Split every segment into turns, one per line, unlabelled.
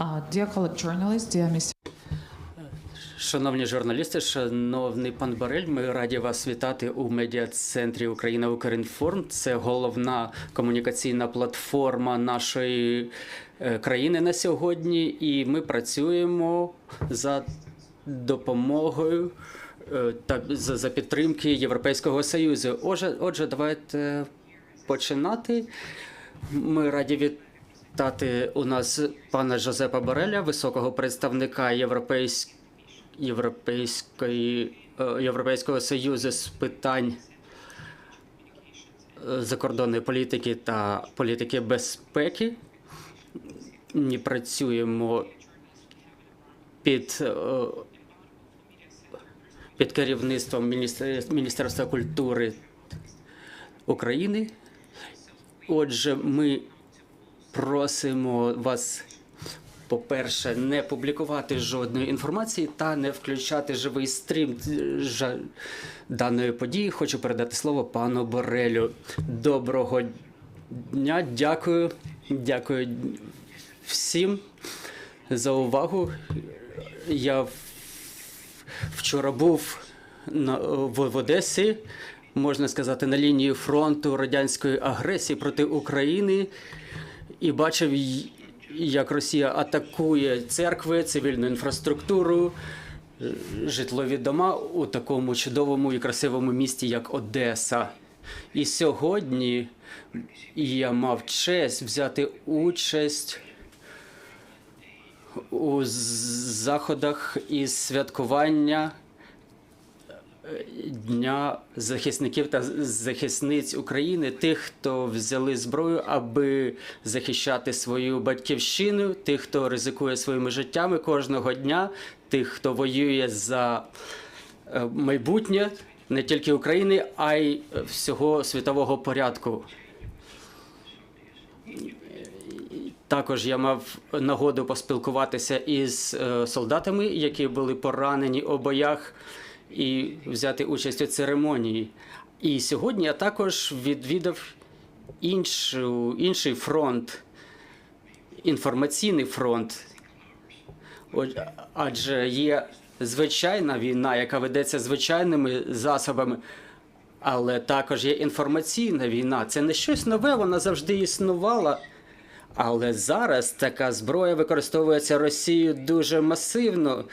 Uh, dear.
Шановні журналісти, шановний пан Барель, ми раді вас вітати у медіа-центрі Україна Укрінформ. Це головна комунікаційна платформа нашої е, країни на сьогодні, і ми працюємо за допомогою е, та за, підтримки Європейського Союзу. Отже, отже, давайте починати. Ми раді вітати у нас пана Жозепа Бореля, високого представника Європейського. Європейської, е, Європейського Союзу з питань е, закордонної політики та політики безпеки. Ми працюємо під, е, під керівництвом Міністерства культури України. Отже, ми просимо вас по-перше, не публікувати жодної інформації та не включати живий стрім даної події. Хочу передати слово пану Борелю. Доброго дня, дякую. Дякую всім за увагу. Я вчора був в Одесі, можна сказати, на лінії фронту радянської агресії проти України і бачив, як Росія атакує церкви, цивільну інфраструктуру, житлові дома у такому чудовому і красивому місті, як Одеса. І сьогодні я мав честь взяти участь у заходах із святкування Дня захисників та захисниць України, тих, хто взяли зброю, аби захищати свою батьківщину, тих, хто ризикує своїми життями кожного дня, тих, хто воює за е, майбутнє не тільки України, а й всього світового порядку. Також я мав нагоду поспілкуватися із е, солдатами, які були поранені у боях, і взяти участь у церемонії. І сьогодні я також відвідав іншу, інший фронт, інформаційний фронт. Адже є звичайна війна, яка ведеться звичайними засобами, але також є інформаційна війна. Це не щось нове, вона завжди існувала. Але зараз така зброя використовується Росією дуже масивно,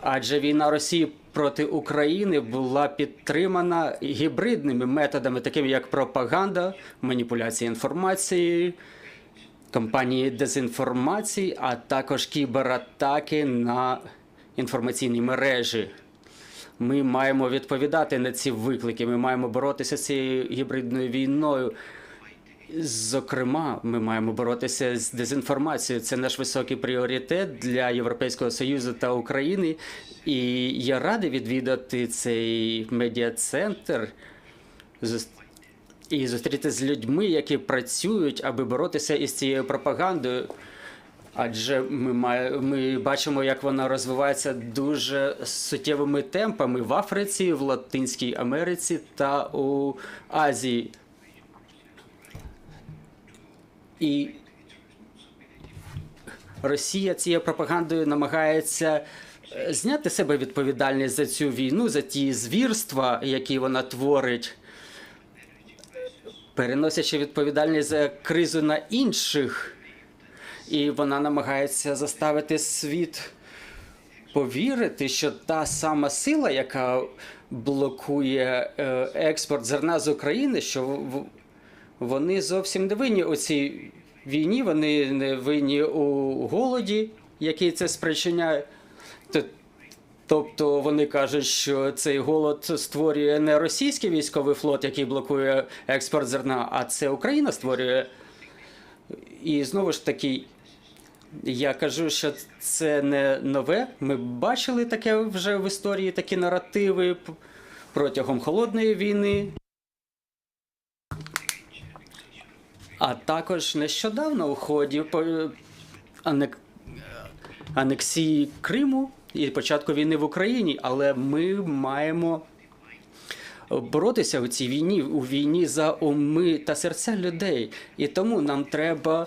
адже війна Росії проти України була підтримана гібридними методами, такими як пропаганда, маніпуляція інформацією, кампанії дезінформації, а також кібератаки на інформаційні мережі. Ми маємо відповідати на ці виклики. Ми маємо боротися з цією гібридною війною. Зокрема, ми маємо боротися з дезінформацією. Це наш високий пріоритет для Європейського союзу та України. І я радий відвідати цей медіа-центр і зустрітися з людьми, які працюють, аби боротися із цією пропагандою. Адже ми, має, ми бачимо, як вона розвивається дуже суттєвими темпами в Африці, в Латинській Америці та у Азії. І Росія цією пропагандою намагається е, зняти себе відповідальність за цю війну, за ті звірства, які вона творить, переносячи відповідальність за кризу на інших. І вона намагається заставити світ повірити, що та сама сила, яка блокує е, експорт зерна з України, що вони зовсім не винні у цій війні, вони не винні у голоді, який це спричиняє. Тобто вони кажуть, що цей голод створює не російський військовий флот, який блокує експорт зерна, а це Україна створює. І знову ж таки, я кажу, що це не нове. Ми бачили таке вже в історії, такі наративи протягом холодної війни. А також нещодавно у ході по- анек... анексії Криму і початку війни в Україні, але ми маємо боротися у цій війні, у війні за уми та серця людей. І тому нам треба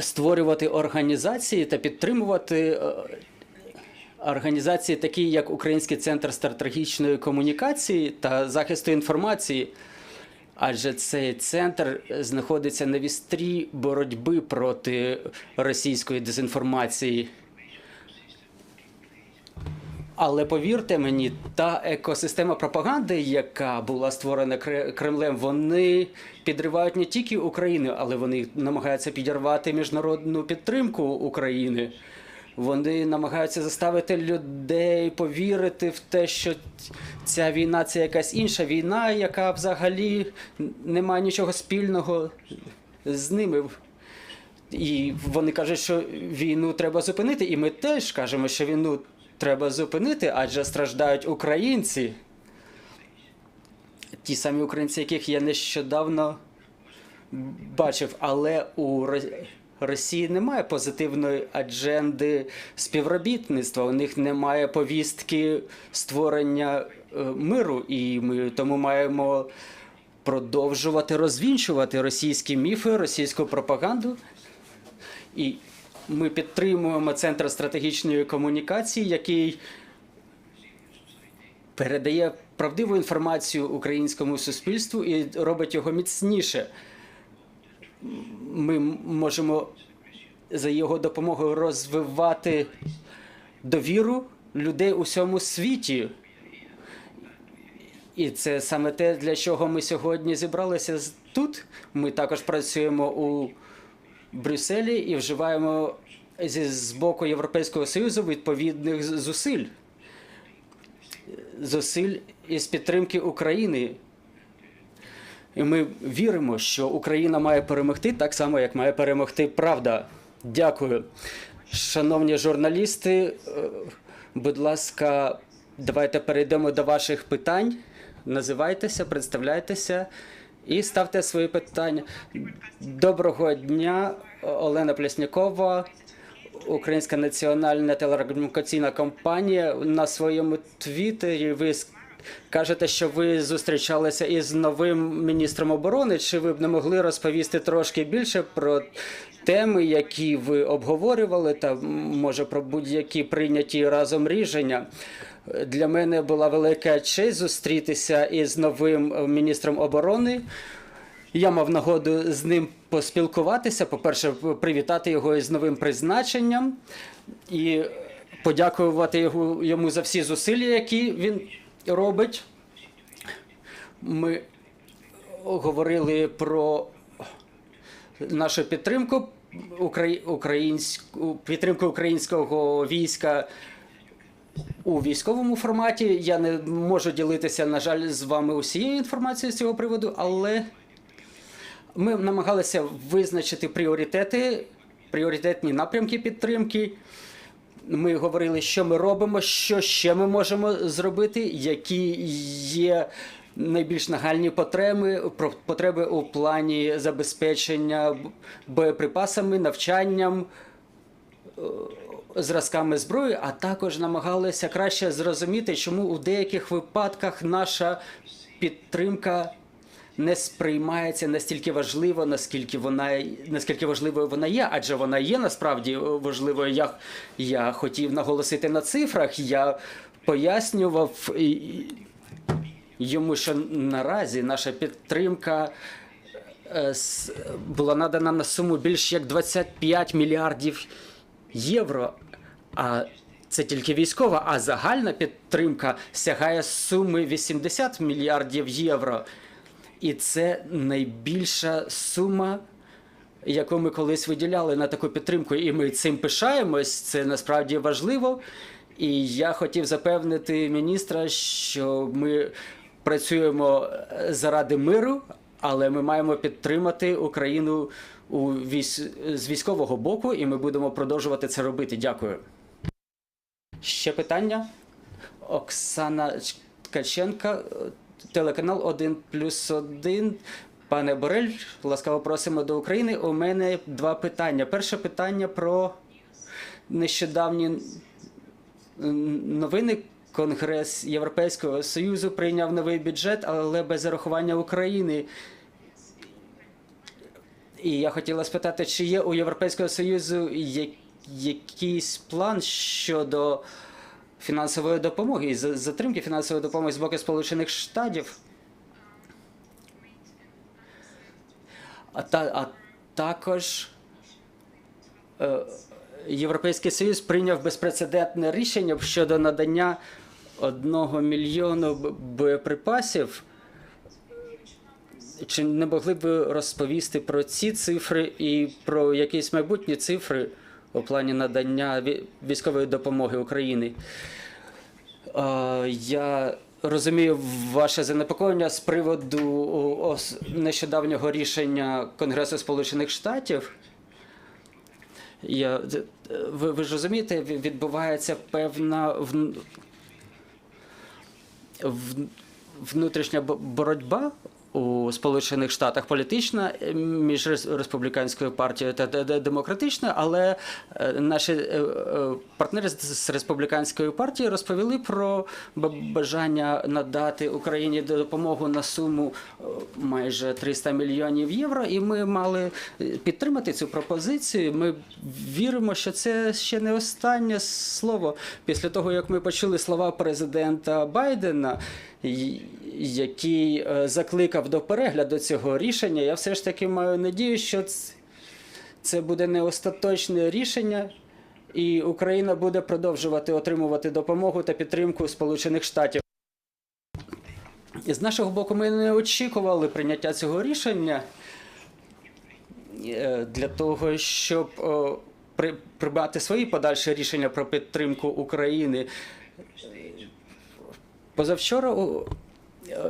створювати організації та підтримувати е, організації, такі як Український центр стратегічної комунікації та захисту інформації. Адже цей центр знаходиться на вістрі боротьби проти російської дезінформації. Але повірте мені, та екосистема пропаганди, яка була створена Кре- Кремлем, вони підривають не тільки Україну, але вони намагаються підірвати міжнародну підтримку України. Вони намагаються заставити людей повірити в те, що ця війна це якась інша війна, яка взагалі не має нічого спільного з ними. І вони кажуть, що війну треба зупинити, і ми теж кажемо, що війну треба зупинити, адже страждають українці. Ті самі українці, яких я нещодавно бачив, але у Росії немає позитивної адженди співробітництва. У них немає повістки створення е, миру, і ми тому маємо продовжувати розвінчувати російські міфи, російську пропаганду. І ми підтримуємо центр стратегічної комунікації, який передає правдиву інформацію українському суспільству і робить його міцніше. Ми можемо за його допомогою розвивати довіру людей у всьому світі. І це саме те, для чого ми сьогодні зібралися тут. Ми також працюємо у Брюсселі і вживаємо зі з боку Європейського Союзу відповідних зусиль. Зусиль із підтримки України. І ми віримо, що Україна має перемогти так само, як має перемогти правда. Дякую. Шановні журналісти, е, будь ласка, давайте перейдемо до ваших питань. Називайтеся, представляйтеся і ставте свої питання. Доброго дня, Олена Плеснякова, Українська національна телекомунікаційна компанія. На своєму твіттері ви кажете, що ви зустрічалися із новим міністром оборони. Чи ви б не могли розповісти трошки більше про теми, які ви обговорювали, та може про будь-які прийняті разом рішення? Для мене була велика честь зустрітися із новим міністром оборони. Я мав нагоду з ним поспілкуватися. По-перше, привітати його із новим призначенням і подякувати йому за всі зусилля, які він робить. Ми говорили про нашу підтримку українську підтримку українського війська у військовому форматі. Я не можу ділитися, на жаль, з вами усією інформацією з цього приводу, але ми намагалися визначити пріоритети, пріоритетні напрямки підтримки. Ми говорили, що ми робимо, що ще ми можемо зробити, які є найбільш нагальні потреби, потреби у плані забезпечення боєприпасами, навчанням, е, зразками зброї, а також намагалися краще зрозуміти, чому у деяких випадках наша підтримка не сприймається настільки важливо, наскільки вона наскільки важливою вона є, адже вона є насправді важливою. Я, я хотів наголосити на цифрах. Я пояснював йому, що наразі наша підтримка е, була надана на суму більш як 25 мільярдів євро. А це тільки військова, а загальна підтримка сягає суми 80 мільярдів євро. І це найбільша сума, яку ми колись виділяли на таку підтримку. І ми цим пишаємось. Це насправді важливо. І я хотів запевнити міністра, що ми працюємо е, заради миру, але ми маємо підтримати Україну у військ... з військового боку, і ми будемо продовжувати це робити. Дякую. Ще питання? Оксана Ткаченка, телеканал 1 плюс 1. Пане Борель, ласкаво просимо до України. У мене два питання. Перше питання про нещодавні новини. Конгрес Європейського Союзу прийняв новий бюджет, але без зарахування України. І я хотіла спитати, чи є у Європейського Союзу якийсь план щодо фінансової допомоги і за- затримки фінансової допомоги з боку Сполучених Штатів? А, та, також е, Європейський Союз прийняв безпрецедентне рішення щодо надання одного мільйону боєприпасів. Чи не могли б ви розповісти про ці цифри і про якісь майбутні цифри у плані надання військової допомоги Україні? Я розумію ваше занепокоєння з приводу нещодавнього рішення Конгресу Сполучених Штатів. Я, ви, ви ж розумієте, відбувається певна вн- в- внутрішня боротьба у Сполучених Штатах політична е, між рес- республіканською партією та де- де- демократичною, але е, наші е, партнери з республіканської партії розповіли про бажання надати Україні допомогу на суму майже 300 мільйонів євро. І ми мали підтримати цю пропозицію. Ми віримо, що це ще не останнє слово після того, як ми почули слова президента Байдена, який е, закликав до перегляду цього рішення. Я все ж таки маю надію, що це буде не остаточне рішення. І Україна буде продовжувати отримувати допомогу та підтримку Сполучених Штатів. З нашого боку, ми не очікували прийняття цього рішення е, для того, щоб прибрати свої подальші рішення про підтримку України. Позавчора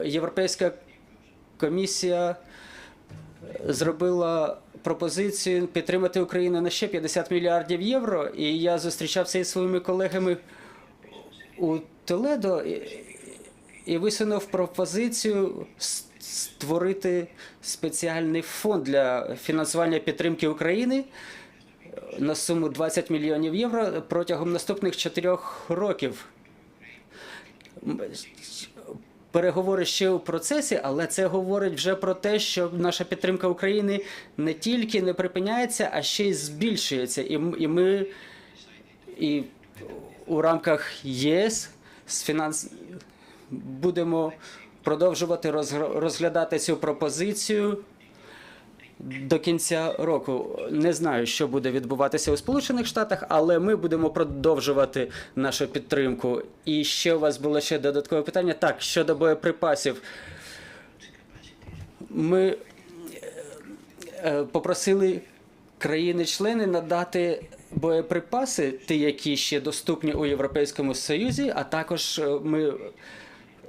Європейська комісія зробила пропозицію підтримати Україну на ще 50 мільярдів євро. І я зустрічався із своїми колегами у Толедо і, висунув пропозицію створити спеціальний фонд для фінансування підтримки України на суму 20 мільйонів євро протягом наступних чотирьох років. Переговори ще у процесі, але це говорить вже про те, що наша підтримка України не тільки не припиняється, а ще й збільшується. І, і ми і у рамках ЄС з фінанс будемо продовжувати розглядати цю пропозицію до кінця року. Не знаю, що буде відбуватися у Сполучених Штатах, але ми будемо продовжувати нашу підтримку. І ще у вас було ще додаткове питання. Так, щодо боєприпасів. Ми е, попросили країни-члени надати боєприпаси, ті, які ще доступні у Європейському Союзі, а також е, ми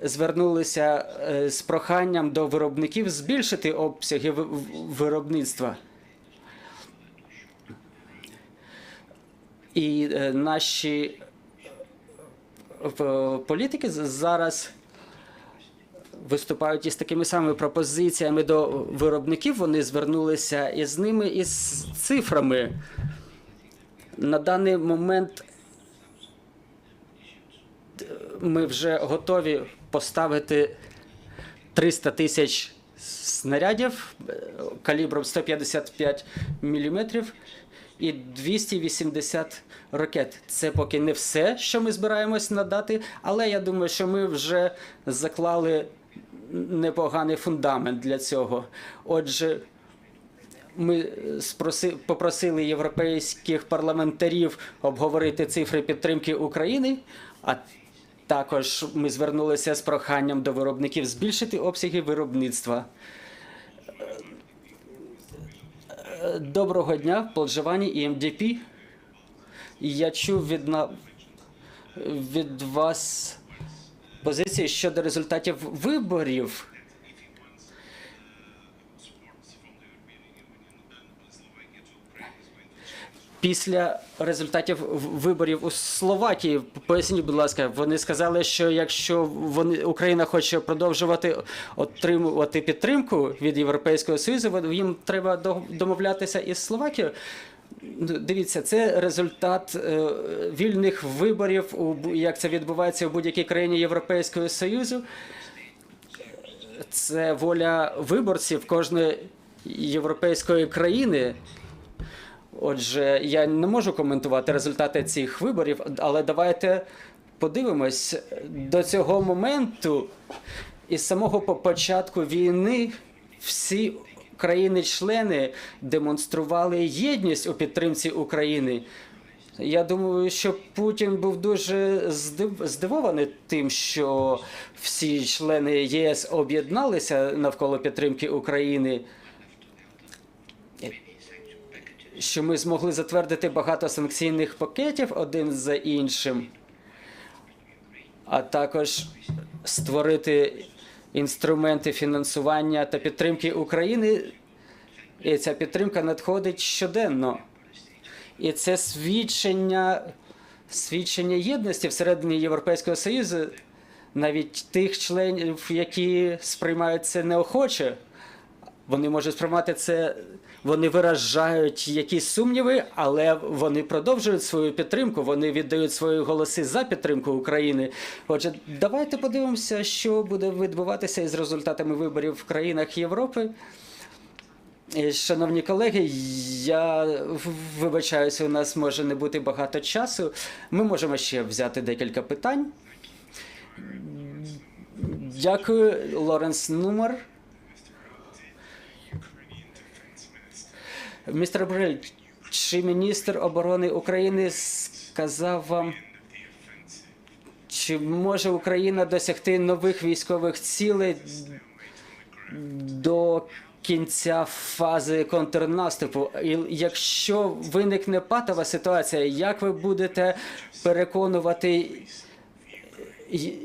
звернулися е, з проханням до виробників збільшити обсяги виробництва. І е, наші е, політики зараз виступають із такими самими пропозиціями до виробників. Вони звернулися із ними із цифрами. На даний момент ми вже готові поставити 300 тисяч снарядів калібром 155 мм і 280 ракет. Це поки не все, що ми збираємось надати, але я думаю, що ми вже заклали непоганий фундамент для цього. Отже, ми спроси- попросили європейських парламентарів обговорити цифри підтримки України, а також ми звернулися з проханням до виробників збільшити обсяги виробництва. Доброго дня, Полджавані і МДП. Я чув від, на... від вас позиції щодо результатів виборів. Після результатів виборів у Словакії, поясніть, будь ласка, вони сказали, що якщо вони Україна хоче продовжувати отримувати підтримку від Європейського Союзу, їм треба домовлятися із Словакією. Дивіться, це результат е, вільних виборів, у, як це відбувається у будь-якій країні Європейського Союзу. Це воля виборців кожної європейської країни. Отже, я не можу коментувати результати цих виборів, але давайте подивимось до цього моменту. Із самого початку війни всі країни-члени демонстрували єдність у підтримці України. Я думаю, що Путін був дуже здив- здивований тим, що всі члени ЄС об'єдналися навколо підтримки України. Що ми змогли затвердити багато санкційних пакетів один за іншим, а також створити інструменти фінансування та підтримки України. І ця підтримка надходить щоденно. І це свідчення, свідчення єдності всередині Європейського Союзу, навіть тих членів, які сприймають це неохоче. Вони можуть сприймати це, вони виражають якісь сумніви, але вони продовжують свою підтримку, вони віддають свої голоси за підтримку України. Отже, давайте подивимося, що буде відбуватися із результатами виборів в країнах Європи. Е, Шановні колеги, я вибачаюся, у нас може не бути багато часу. Ми можемо ще взяти декілька питань. Дякую, Лоренс Нумер. Містер Брель, чи міністр оборони України сказав вам, чи може Україна досягти нових військових цілей до кінця фази контрнаступу. І якщо виникне патова ситуація, як ви будете переконувати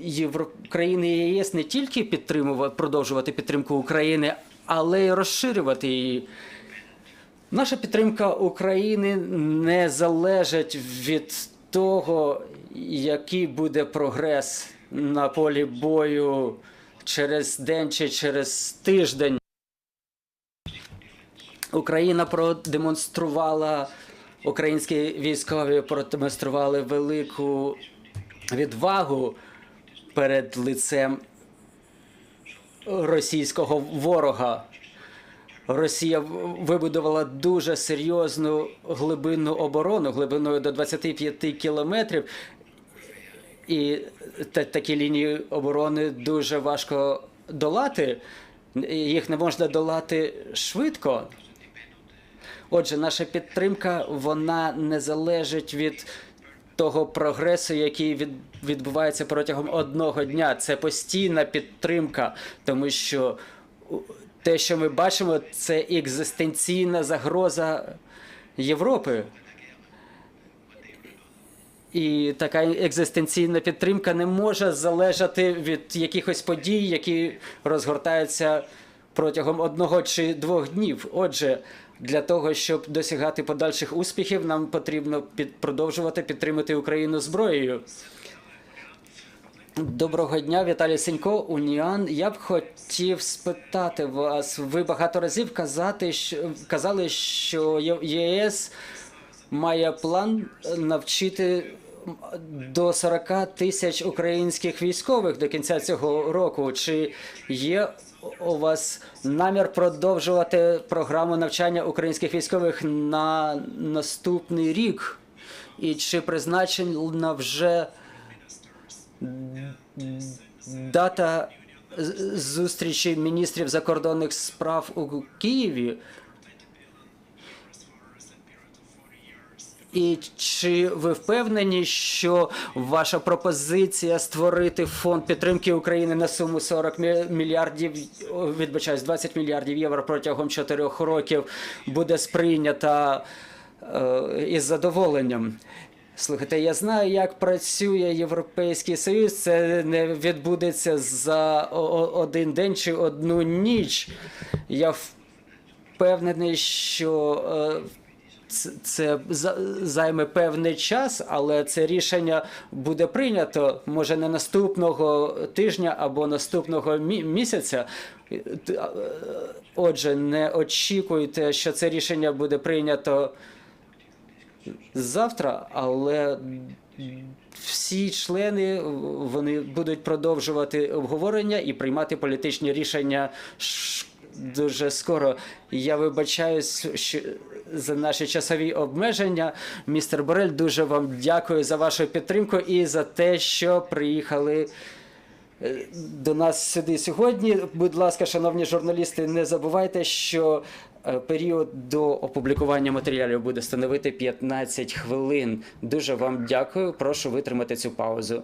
Євро... країни ЄС не тільки підтримувати, продовжувати підтримку України, але й розширювати її? Наша підтримка України не залежить від того, який буде прогрес на полі бою через день чи через тиждень. Україна продемонструвала, українські військові продемонстрували велику відвагу перед лицем російського ворога. Росія вибудувала дуже серйозну глибинну оборону глибиною до 25 кілометрів. І такі лінії оборони дуже важко долати. Їх не можна долати швидко. Отже, наша підтримка вона не залежить від того прогресу, який від, відбувається протягом одного дня. Це постійна підтримка, тому що те, що ми бачимо, це екзистенційна загроза Європи. І така екзистенційна підтримка не може залежати від якихось подій, які розгортаються протягом одного чи двох днів. Отже, для того, щоб досягати подальших успіхів, нам потрібно під, продовжувати підтримати Україну зброєю. Доброго дня, Віталій Сенько, Уніан. Я б хотів спитати вас. Ви багато разів казати, що, казали, що ЄС має план навчити до 40 тисяч українських військових до кінця цього року. Чи є у вас намір продовжувати програму навчання українських військових на наступний рік? І чи призначена вже дата зустрічі міністрів закордонних справ у Києві? І чи ви впевнені, що ваша пропозиція створити фонд підтримки України на суму 40 мільярдів, відбачаюсь, 20 мільярдів євро протягом 4 років буде сприйнята е, із задоволенням? Слухайте, я знаю, як працює Європейський Союз. Це не відбудеться за один день чи одну ніч. Я впевнений, що е, це, займе певний час, але це рішення буде прийнято може не наступного тижня або наступного мі- місяця. Е, Отже, не очікуйте, що це рішення буде прийнято завтра, але всі члени вони будуть продовжувати обговорення і приймати політичні рішення дуже скоро. Я вибачаюсь що за наші часові обмеження. Містер Борель, дуже вам дякую за вашу підтримку і за те, що приїхали. е, До нас сюди сьогодні. Будь ласка, шановні журналісти, не забувайте, що період до опублікування матеріалів буде становити 15 хвилин. Дуже вам дякую. Прошу витримати цю паузу.